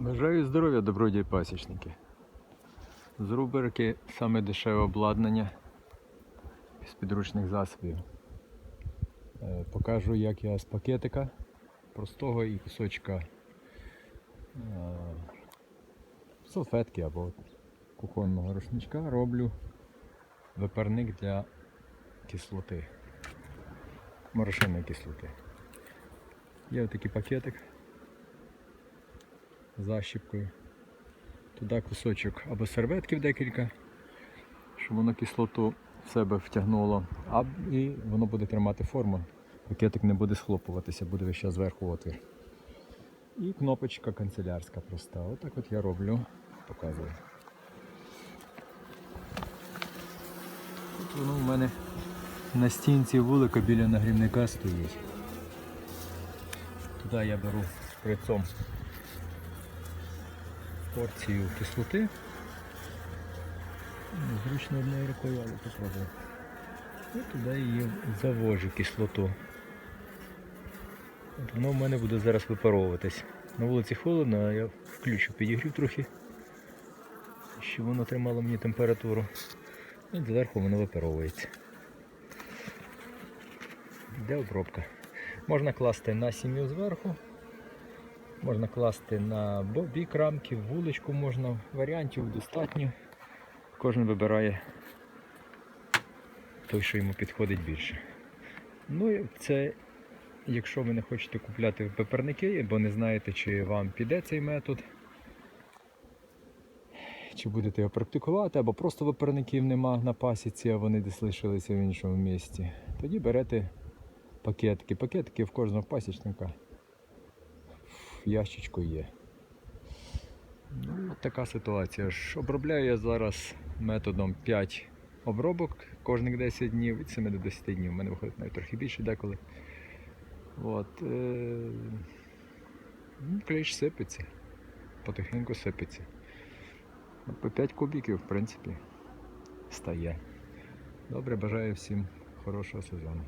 Бажаю здоров'я, добродії пасічники. З рубрики саме дешеве обладнання з підручних засобів. Е, Покажу, як я з пакетика простого і кусочка е, салфетки або кухонного рушничка роблю випарник для кислоти, морошинної кислоти. Є отакий пакетик защіпкою. Туди кусочок або серветків декілька, щоб воно кислоту в себе втягнуло, а і воно буде тримати форму. Пакетик не буде схлопуватися, буде весь час зверху отвір. І кнопочка канцелярська проста. Отак от я роблю, показую. Тут воно в мене на стінці вулика біля нагрівника стоїть. Туди я беру шприцом порцію кислоти. Зручно одною рукою, але попробую. І туди її завожу кислоту. От воно в мене буде зараз випаровуватись. На вулиці холодно, а я включу підігрів трохи, щоб воно тримало мені температуру. І зверху воно випаровується. Де обробка? Можна класти на сім'ю зверху. Можна класти на бік рамки, вуличку можна, варіантів достатньо. Кожен вибирає той, що йому підходить більше. Ну і це, якщо ви не хочете купляти пеперники, бо не знаєте, чи вам піде цей метод, чи будете його практикувати, або просто виперників нема на пасіці, а вони десь лишилися в іншому місці, тоді берете пакетики. Пакетики в кожного пасічника ящичку є. Ну, така ситуація. Обробляю я зараз методом 5 обробок кожних 10 днів, від 7 до 10 днів. У мене виходить навіть трохи більше деколи. От, е- ну, клещ сипеться, потихеньку сипеться. По 5 кубиків, в принципі, стає. Добре, бажаю всім хорошого сезону.